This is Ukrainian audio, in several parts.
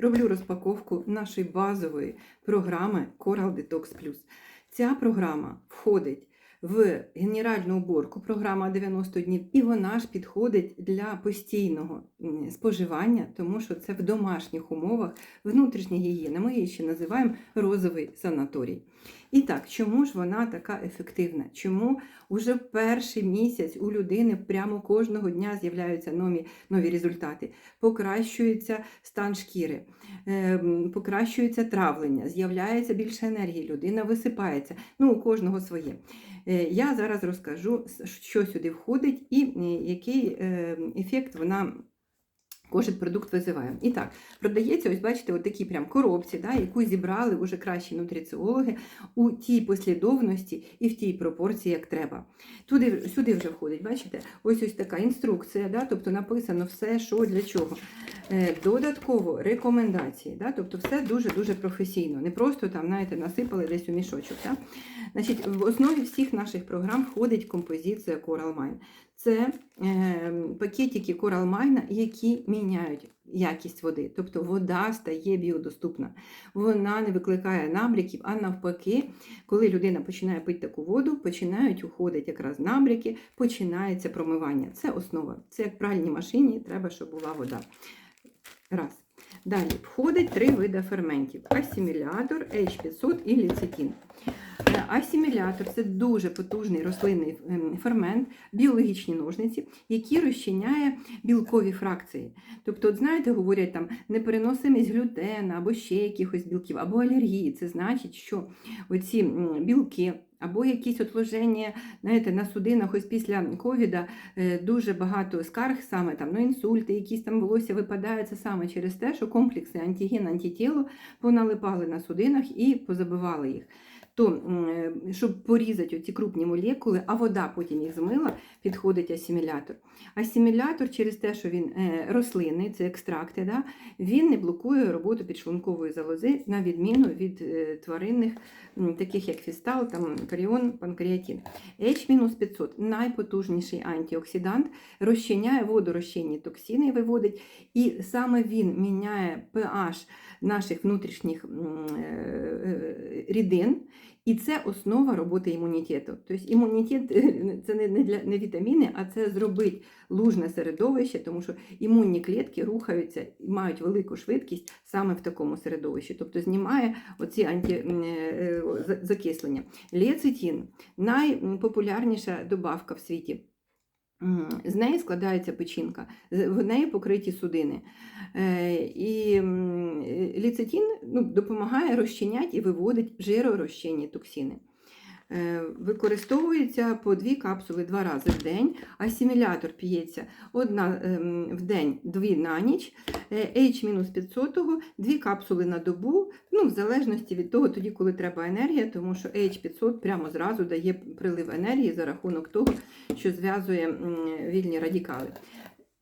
роблю розпаковку нашої базової програми Coral Detox Plus. Ця програма входить в генеральну уборку, програма 90 днів, і вона ж підходить для постійного споживання, тому що це в домашніх умовах внутрішня гігієна. Ми її ще називаємо розовий санаторій. І так, чому ж вона така ефективна? Чому уже перший місяць у людини прямо кожного дня з'являються нові, нові результати? Покращується стан шкіри, ем, покращується травлення, з'являється більше енергії, людина висипається. Ну, у кожного своє. Е, Я зараз розкажу, що сюди входить і е, який е, ефект вона. Кожен продукт визиває. І так, продається, ось бачите, отакі прям коробці, да, яку зібрали вже кращі нутриціологи у тій послідовності і в тій пропорції, як треба. Туди, сюди вже входить, бачите, ось ось така інструкція, да, тобто написано все, що для чого. Е, Додатково рекомендації, да, тобто все дуже-дуже професійно. Не просто там, знаєте, насипали десь у мішочок. Да. Значить, в основі всіх наших програм входить композиція Coral Mine. Це е, пакетики Coral Mine, які міняють якість води. Тобто вода стає біодоступна. Вона не викликає набряків, а навпаки, коли людина починає пити таку воду, починають уходити якраз набряки, починається промивання. Це основа. Це як в пральній машині, треба, щоб була вода. Раз. Далі входить три види ферментів: асимілятор, H500 і ліцитін. Е, Асимілятор це дуже потужний рослинний ем, фермент, біологічні ножниці, які розчиняє білкові фракції. Тобто, от знаєте, говорять там непереносимість глютена або ще якихось білків, або алергії. Це значить, що оці білки. Або якісь отложення, знаєте, на судинах, ось після ковіда е, дуже багато скарг, саме там ну, інсульти, якісь там волосся випадають, це саме через те, що комплекси антиген, антитіло поналипали на судинах і позабивали їх. То, е, щоб порізати оці крупні молекули, а вода потім їх змила, підходить асимілятор. Асимілятор через те, що він е, рослинний, це екстракти, да, він не блокує роботу підшлункової залози, на відміну від е, тваринних, таких як фістал, там, каріон, панкреатин. H-500 найпотужніший антиоксидант, розчиняє водорозчинні токсини, виводить, і саме він міняє pH наших внутрішніх рідин. І це основа роботи імунітету. Тобто імунітет е, це не, для, не вітаміни, а це зробить лужне середовище, тому що імунні клітки рухаються і мають велику швидкість саме в такому середовищі. Тобто знімає оці анті, м, е, закислення. Лецитин найпопулярніша добавка в світі. З неї складається печінка, в неї покриті судини. Е, І е, ну, допомагає розчиняти і виводить жиророзчинні токсини. Е, Використовується по дві капсули два рази в день. Асимілятор п'ється одна ем, в день, дві на ніч. Е, H-500 дві капсули на добу, ну, в залежності від того, тоді, коли треба енергія, тому що H500 прямо зразу дає прилив енергії за рахунок того, що зв'язує вільні радикали.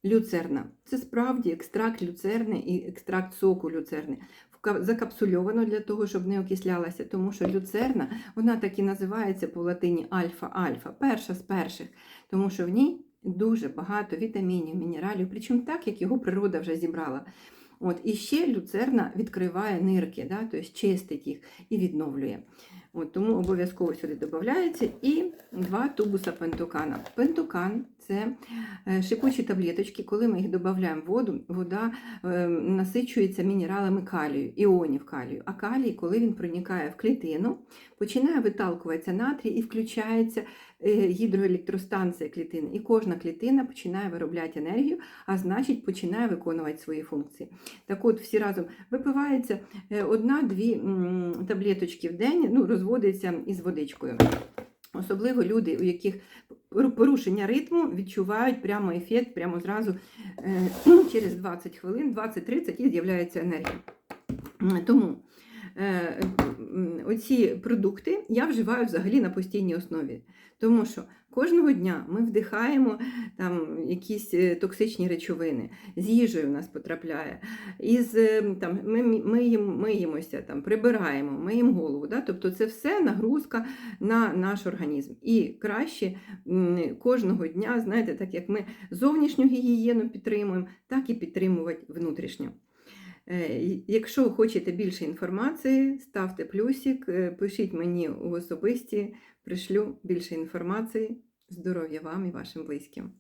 Люцерна це справді екстракт люцерни і екстракт соку люцерни. Закапсульовано для того, щоб не окислялася, тому що люцерна, вона так і називається по латині альфа-альфа, перша з перших, тому що в ній дуже багато вітамінів, мінералів, причому так, як його природа вже зібрала. От, і ще люцерна відкриває нирки, да, тобто чистить їх і відновлює. От, тому обов'язково сюди додається і два тубуса пентокана. Пентокан це е, шипучі таблеточки, коли ми їх додаємо в воду, вода е, насичується мінералами калію, іонів калію. А калій, коли він проникає в клітину, починає виталкуватися натрій і включається е, гідроелектростанція клітини. І кожна клітина починає виробляти енергію, а значить починає виконувати свої функції. Так от всі разом випивається одна-дві таблеточки в день, ну, розводиться із водичкою. Особливо люди, у яких порушення ритму відчувають прямо ефект, прямо зразу е, через 20 хвилин, 20-30 і з'являється енергія. Тому оці продукти я вживаю взагалі на постійній основі. Тому що кожного дня ми вдихаємо там якісь е, токсичні речовини, з їжею в нас потрапляє, із, е, там, ми, миємо, миємося, там, прибираємо, миємо голову. Да? Тобто це все нагрузка на наш організм. І краще кожного дня, знаєте, так як ми зовнішню гігієну підтримуємо, так і підтримувати внутрішню. Е, Якщо хочете більше інформації, ставте плюсик, е, пишіть мені у особисті, пришлю більше інформації. Здоров'я вам і вашим близьким.